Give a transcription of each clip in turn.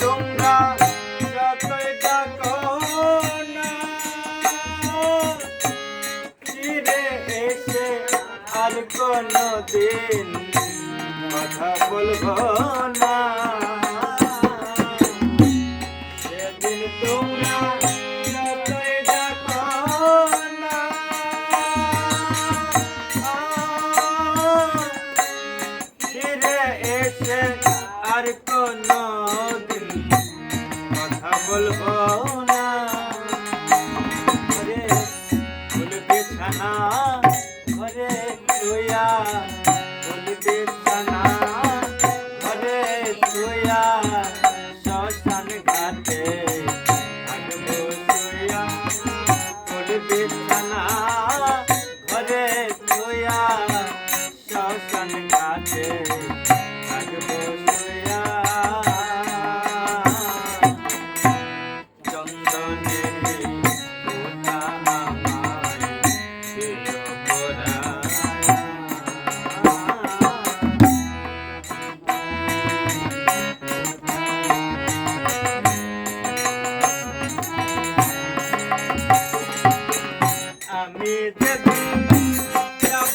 তোমরা যতই ডাকো না ফিরে এসে আর কোনো দিন কথা বলব না। সেদিন তোমরা যাব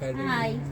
Hi.